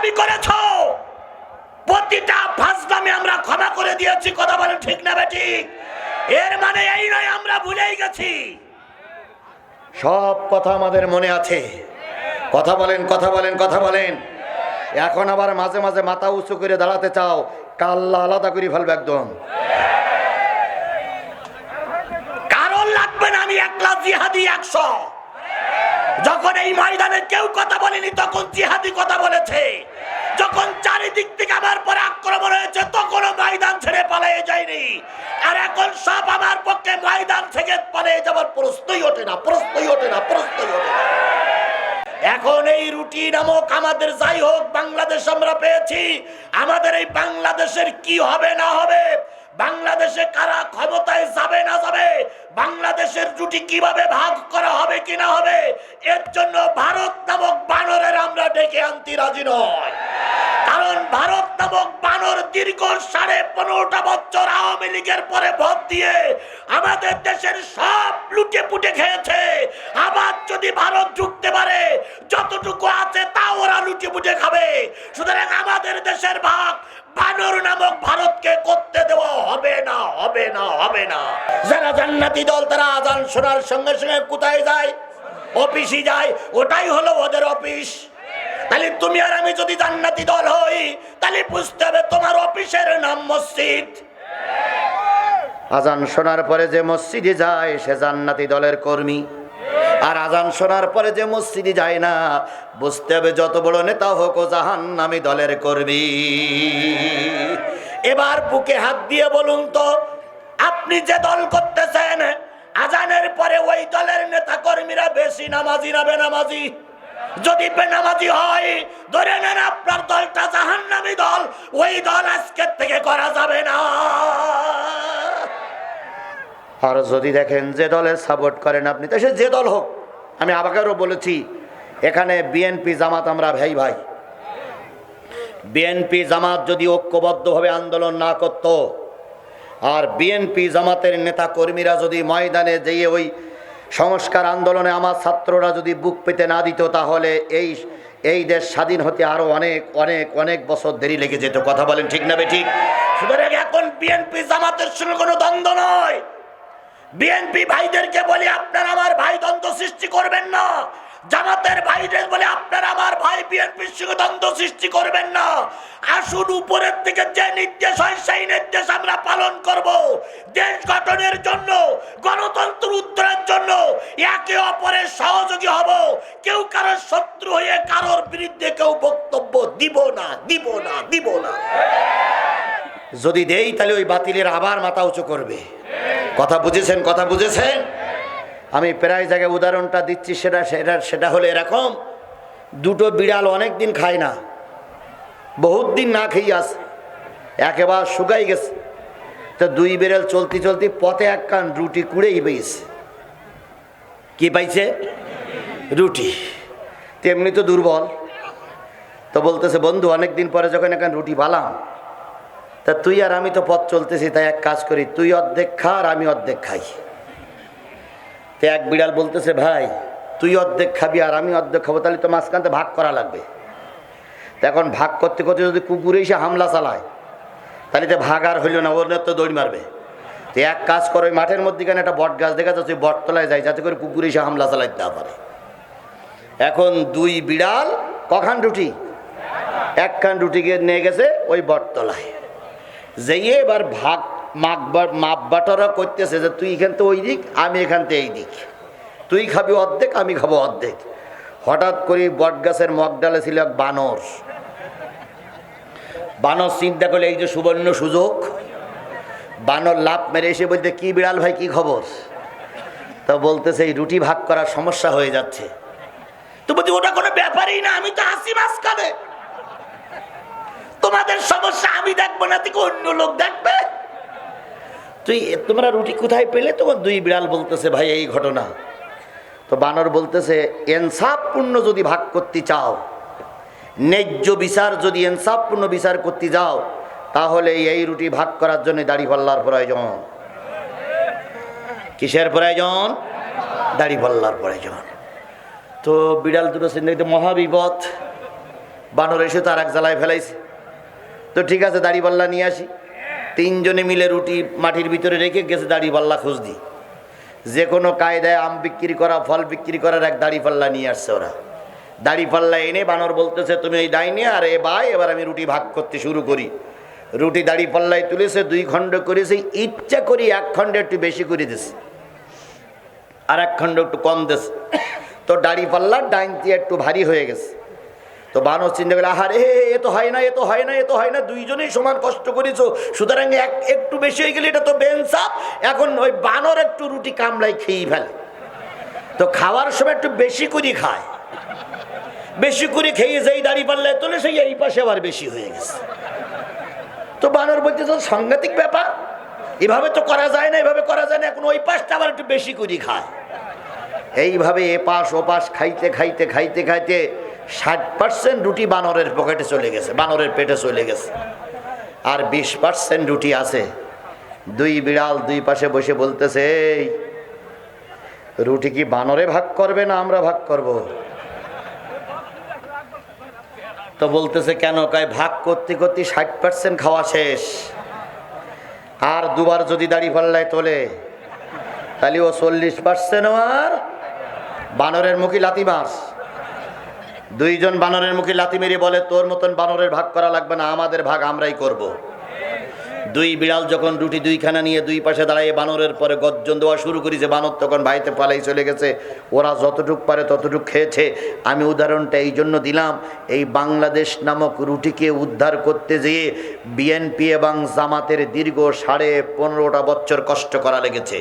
ফাজলামি করেছ? প্রতিটা ফাজলামি আমরা ক্ষমা করে দিয়েছি কথা বলেন ঠিক না বেঠিক এর মানে এই নয় আমরা ভুলেই গেছি। সব কথা আমাদের মনে আছে। কথা বলেন কথা বলেন কথা বলেন। এখন আবার মাঝে মাঝে মাথা উঁচু করে দাঁড়াতে চাও কাল্লা আলাদা করে ফেলবে একদম। কারণ লাগবে না আমি একলা জিহাদি একশো। যখন এই ময়দানে কেউ কথা বলেনি, তখন জিহাদি কথা বলেছে। যখন চারিদিক থেকে আমার পরে আক্রমণ হয়েছে, তখনও ময়দান ছেড়ে পালিয়ে যায়নি। আর এখন সব আমার পক্ষে ময়দান থেকে পালিয়ে যাবার প্রশ্নই ওঠে না, প্রশ্নই ওঠে না, প্রশ্নই ওঠে না। এখন এই রুটি নামক আমাদের যাই হোক বাংলাদেশ আমরা পেয়েছি। আমাদের এই বাংলাদেশের কি হবে না হবে, বাংলাদেশে কারা ক্ষমতায় যাবে না যাবে বাংলাদেশের রুটি কীভাবে ভাগ করা হবে কি না হবে, এর জন্য ভারত নামক বানরের আমরা ডেকে আনতে রাজি নয়। কারণ ভারত নামক বানর দীর্ঘ সাড়ে পনেরোটা বছর আওয়ামী লীগের পরে ভোট দিয়ে আমাদের দেশের সব লুটে পুটে খেয়েছে। আবার যদি ভারত ঢুকতে পারে, যতটুকু আছে তা ওরা লুটে পুটে খাবে। সুতরাং আমাদের দেশের ভাগ বানর হবে না হবে না। যারা জান্নাতি দল, তারা আজান শোনার সঙ্গে সঙ্গে কোথায় যায়? অফিসই যায়। ওটাই হলো ওদের অফিস। তাহলে তুমি আর আমি যদি জান্নাতি দল হই, তাহলে বুঝতে হবে তোমার অফিসের নাম মসজিদ। আজান শোনার পরে যে মসজিদে যায়, সে জান্নাতি দলের কর্মী। আর আজান শোনার পরে যে মসজিদে যায় না, বুঝতে হবে যত বড় নেতা হোক ও জাহান দলের কর্মী। এবার বুকে হাত দিয়ে বলুন তো, আপনি যে দল করতেছেন, আজানের পরে ওই দলের নেতা কর্মীরা বেশি নামাজি না বেনামাজি? যদি বেনামাজি হয়, ধরে নেন আপনার দলটা জাহান্নামী দল, ওই দল আজকের থেকে করা যাবে না। আর যদি দেখেন যে দলের সাপোর্ট করেন আপনি, তো সে যে দল হোক, আমি আবাকেরও বলেছি, এখানে বিএনপি জামাত আমরা ভাই ভাই। বিএনপি জামাত যদি ঐক্যবদ্ধভাবে আন্দোলন না করত, আর বিএনপি জামাতের নেতা কর্মীরা যদি ময়দানে যেয়ে ওই সংস্কার আন্দোলনে আমার ছাত্ররা যদি বুক পেতে না দিত, তাহলে এই এই দেশ স্বাধীন হতে আরও অনেক অনেক অনেক বছর দেরি লেগে যেত। কথা বলেন ঠিক না ঠিক এখন বিএনপি জামাতের সঙ্গে কোনো দ্বন্দ্ব নয়। বিএনপি ভাইদেরকে বলি, আপনার আমার ভাই দ্বন্দ্ব সৃষ্টি করবেন না। জামাতের ভাইদের বলে আপনার আমার ভাই বিএনপির সঙ্গে দ্বন্দ্ব সৃষ্টি করবেন না। আসুন উপরের থেকে যে নির্দেশ হয়, সেই নির্দেশ আমরা পালন করব। দেশ গঠনের জন্য, গণতন্ত্র উত্তরের জন্য একে অপরের সহযোগী হব। কেউ কারোর শত্রু হয়ে কারোর বিরুদ্ধে কেউ বক্তব্য দিব না দিব না দিব না। যদি দেই, তাহলে ওই বাতিলের আবার মাথা উঁচু করবে। কথা বুঝেছেন কথা বুঝেছেন? আমি প্রায় জায়গায় উদাহরণটা দিচ্ছি, সেটা সেটা সেটা হলো এরকম। দুটো বিড়াল অনেক দিন খায় না। বহুত দিন না খেয়ে আস একেবারে শুকাই গেছে। তো দুই বিড়াল চলতি চলতি পথে এক কান রুটি কুড়েই পেয়েছে। কি পাইছে? রুটি। তেমনি তো দুর্বল। তো বলতেছে, বন্ধু অনেক দিন পরে যখন এখানে রুটি পালাম, তা তুই আর আমি তো পথ চলতেছি, তাই এক কাজ করি, তুই অর্ধেক খা আর আমি অর্ধেক খাই। তো এক বিড়াল বলতেছে, ভাই, তুই অর্ধেক খাবি আর আমি অর্ধেক খাব, তাহলে তো মাঝখানতে ভাগ করা লাগবে। তো এখন ভাগ করতে করতে যদি কুকুরে এসে হামলা চালায়, তাহলে তো ভাগ আর হইল না, ওর তো দৌড় মারবে। তো এক কাজ করে, ওই মাঠের মধ্যেখানে একটা বট গাছ দেখা যাচ্ছে বটতলায় যায় যাতে করে কুকুরে এসে হামলা চালাইতে না পারে। এখন দুই বিড়াল কখান রুটি? এক খান রুটিকে নিয়ে গেছে ওই বটতলায়। যেয়ে এবার ভাগ মাপ মাপ বাটরা করতেছে যে তুই এখান থেকে ওই দিক, আমি এখান থেকে এই দিক। তুই খাবি অর্ধেক, আমি খাব অর্ধেক। হঠাৎ করে বট গাছের মগ ডালে ছিল এক বানর। বানর চিন্তা করলে, এই যে সুবর্ণ সুযোগ। বানর লাভ মেরে এসে বলতে কি বিড়াল ভাই, কি খবর? তো বলতেছে, এই রুটি ভাগ করার সমস্যা হয়ে যাচ্ছে। তো বলছি, ওটা কোনো ব্যাপারই না, আমি তো হাসি খাবে তোমাদের সমস্যা আমি দেখব না থেকে অন্য লোক দেখবে? তুই তোমরা রুটি কোথায় পেলে? তোমার দুই বিড়াল বলতেছে, ভাই, এই ঘটনা। তো বানর বলতেছে, এনসাফপূর্ণ যদি ভাগ করতে চাও, ন্যায্য বিচার যদি এনসাফপূর্ণ বিচার করতে যাও, তাহলে এই রুটি ভাগ করার জন্য দাড়ি পাল্লার প্রয়োজন। কিসের প্রয়োজন? দাড়ি পাল্লার প্রয়োজন। তো বিড়াল দুটো সিন্ধে মহাবিপদ বানর এসে তো আর এক জ্বালায় ফেলাইছে। তো ঠিক আছে, দাড়ি পাল্লা নিয়ে আসি। তিনজনে মিলে রুটি মাটির ভিতরে রেখে গেছে দাড়ি পাল্লা খোঁজ দি। যে কোনো কায়দায় আম বিক্রি করা, ফল বিক্রি করার এক দাড়ি পাল্লা নিয়ে আসছে ওরা। দাড়ি পাল্লা এনে বানর বলতেছে, তুমি এই ডাইনি আর এ ভাই, এবার আমি রুটি ভাগ করতে শুরু করি। রুটি দাড়ি পাল্লায় তুলেছে, দুই খণ্ড করেছে, ইচ্ছা করি এক খণ্ড একটু বেশি করে দিছে। আর এক খণ্ড একটু কম দিছে। তো দাড়ি পাল্লা ডাইন দিয়ে একটু ভারী হয়ে গেছে। তো বানর চিন্তা করে আহারে, এ তো হয় না, এ তো হয় না, এ তো হয় না, দুইজনেই সমান কষ্ট করেছ। সুতরাং এক, একটু বেশি হয়ে গেলে এটা তো বেনসাপ। এখন ওই বানর একটু রুটি কামড়াই খেয়েই ফেলে। তো খাওয়ার সময় একটু বেশি করে খায়। বেশি করে খেয়ে যেই দাড়ি পাল্লায় তোলে, সেই এই পাশে আবার বেশি হয়ে গেছে। তো বানর বলছে, তো সাংঘাতিক ব্যাপার। এভাবে তো করা যায় না, এভাবে করা যায় না। এখন ওই পাশটা আবার একটু বেশি করে খায়। এইভাবে এ পাশ ও পাশ খাইতে খাইতে খাইতে খাইতে ষাট পার্সেন্ট রুটি বানরের পকেটে চলে গেছে, বানরের পেটে চলে গেছে। আর বিশ পার্সেন্ট রুটি আছে। দুই বিড়াল দুই পাশে বসে বলতেছে, এই, রুটি কি বানরে ভাগ করবে না আমরা ভাগ করব? তো বলতেছে, কেন? কায়, ভাগ করতে করতে ষাট পার্সেন্ট খাওয়া শেষ। আর দুবার যদি দাড়ি পাল্লায় তোলে, তাহলে ও চল্লিশ পার্সেন্ট আর বানরের মুখী লাতি মাস দুইজন বানরের মুখে লাথি মেরে বলে, তোর মতন বানরের ভাগ করা লাগবে না, আমাদের ভাগ আমরাই করব। দুই বিড়াল যখন রুটি দুইখানা নিয়ে দুই পাশে দাঁড়িয়ে, বানরের পরে গর্জন দেওয়া শুরু করেছে বানর তখন বাড়িতে পালাই চলে গেছে, ওরা যতটুক পারে ততটুক খেয়েছে। আমি উদাহরণটা এই জন্য দিলাম, এই বাংলাদেশ নামক রুটিকে উদ্ধার করতে যেয়ে বিএনপি এবং জামাতের দীর্ঘ সাড়ে পনেরোটা বছর কষ্ট করা লেগেছে।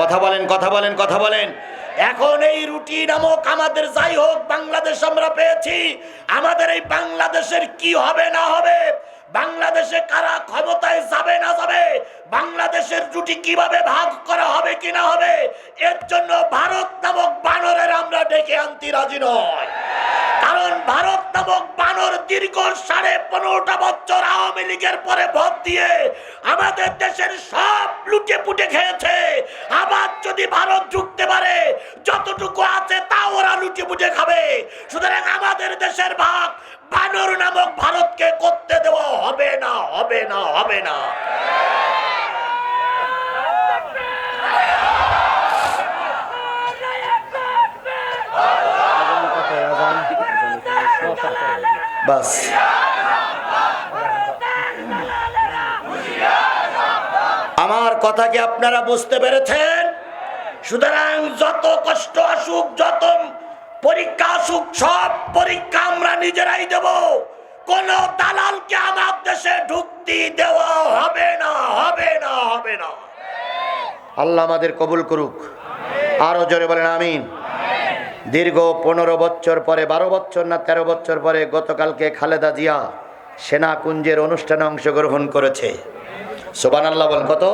কথা বলেন কথা বলেন কথা বলেন। এখন এই রুটি নামক আমাদের যাই হোক বাংলাদেশ আমরা পেয়েছি। আমাদের এই বাংলাদেশের কি হবে না হবে? বাংলাদেশে কারা ক্ষমতায় যাবে না যাবে? বাংলাদেশের জুটি কীভাবে ভাগ করা হবে কি না হবে? এর জন্য ভারত নামক বানরের আমরা ডেকে আনতে রাজি নয়। কারণ ভারত নামক দীর্ঘ সাড়ে পনেরোটা বছর আওয়ামী লীগের পরে ভোট দিয়ে আমাদের দেশের সব লুটে পুটে খেয়েছে। আবার যদি ভারত ঢুকতে পারে, যতটুকু আছে তা ওরা লুটে পুটে খাবে। সুতরাং আমাদের দেশের ভাগ বানর নামক ভারতকে করতে দেওয়া হবে না হবে না হবে না। বাস। আমার কথা কি আপনারা বুঝতে পেরেছেন? সুতরাং যত কষ্ট আসুক, যত পরীক্ষা আসুক, সব পরীক্ষা আমরা নিজেরাই দেব। কোন দালালকে আমার দেশে ঢুকতে দেওয়া হবে না হবে না হবে না। আল্লাহ আমাদের কবুল করুক। আরও জোরে বলেন, আমিন। দীর্ঘ পনেরো বছর পরে, বারো বছর না তেরো বছর পরে গতকালকে খালেদা জিয়া সেনাকুঞ্জের অনুষ্ঠানে অংশগ্রহণ করেছে। সোবান আল্লাহ বলেন, কত?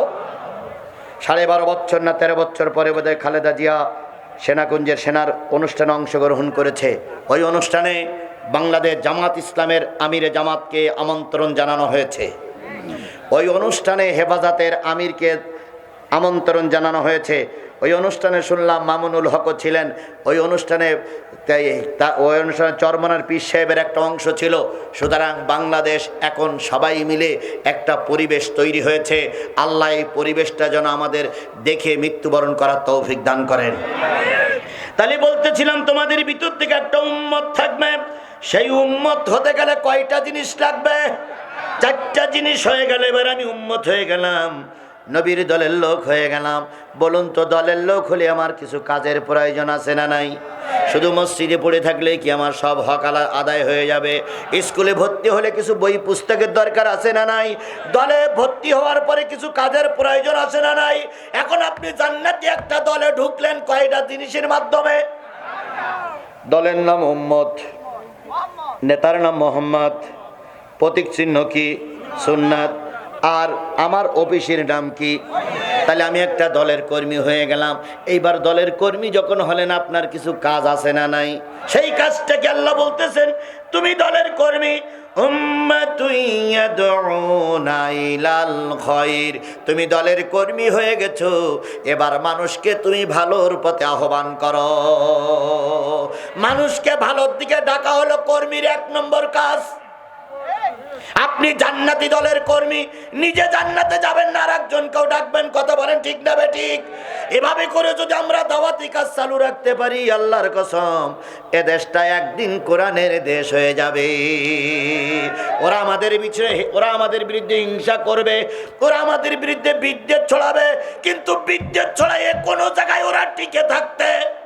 সাড়ে বারো বছর না তেরো বছর পরে বোধহয় খালেদা জিয়া সেনাকুঞ্জের সেনার অনুষ্ঠানে অংশগ্রহণ করেছে। ওই অনুষ্ঠানে বাংলাদেশ জামাত ইসলামের আমিরে জামাতকে আমন্ত্রণ জানানো হয়েছে। ওই অনুষ্ঠানে হেফাজতের আমিরকে আমন্ত্রণ জানানো হয়েছে। ওই অনুষ্ঠানে শুনলাম মামুনুল হকও ছিলেন। ওই অনুষ্ঠানে তা, ওই অনুষ্ঠানে চরমনার পীর সাহেবের একটা অংশ ছিল। সুতরাং বাংলাদেশ এখন সবাই মিলে একটা পরিবেশ তৈরি হয়েছে। আল্লাহ এই পরিবেশটা যেন আমাদের দেখে মৃত্যুবরণ করার তৌফিক দান করেন। তাহলে বলতেছিলাম, তোমাদের ভিতর থেকে একটা উম্মত থাকবে। সেই উম্মত হতে গেলে কয়টা জিনিস লাগবে? চারটা জিনিস হয়ে গেলে, এবার আমি উম্মত হয়ে গেলাম। নবীর দলের লোক হয়ে গেলাম। বলুন তো, দলের লোক হলে আমার কিছু কাজের প্রয়োজন আছে না নাই? শুধু মসজিদে পড়ে থাকলে কি আমার সব হক আদায় হয়ে যাবে? স্কুলে ভর্তি হলে কিছু বই পুস্তকের দরকার আছে না নাই? দলে ভর্তি হওয়ার পরে কিছু কাজের প্রয়োজন আছে না নাই? এখন আপনি জান্নাতি একটা দলে ঢুকলেন কয়টা জিনিসের মাধ্যমে? দলের নাম উম্মত, নেতার নাম মোহাম্মদ, প্রতীক চিহ্ন কি? সুন্নাত। আর আমার অফিসের নাম কি? তাহলে আমি একটা দলের কর্মী হয়ে গেলাম। এইবার দলের কর্মী যখন হলেন, আপনার কিছু কাজ আছে না নাই? সেই কাজটাকে আল্লাহ বলতেছেন? তুমি দলের কর্মী। তুমি দলের কর্মী হয়ে গেছো। এবার মানুষকে তুমি ভালোর পথে আহ্বান করো। মানুষকে ভালোর দিকে ডাকা হলো কর্মীর এক নম্বর কাজ। আপনি জান্নাতি দলের কর্মী, নিজে জান্নাতে যাবেন না আর একজনকেও ডাকবেন, কথা বলেন ঠিক না ঠিক? এভাবে করে যদি আমরা দাওয়াতি কাজ চালু রাখতে পারি, আল্লাহর কসম, এ দেশটা একদিন কোরআনের দেশ হয়ে যাবে। ওরা আমাদের পিছনে, ওরা আমাদের বিরুদ্ধে হিংসা করবে, ওরা আমাদের বিরুদ্ধে বিদ্যুৎ ছড়াবে, কিন্তু বিদ্যুৎ ছড়াইয়ে কোনো জায়গায় ওরা টিকে থাকতে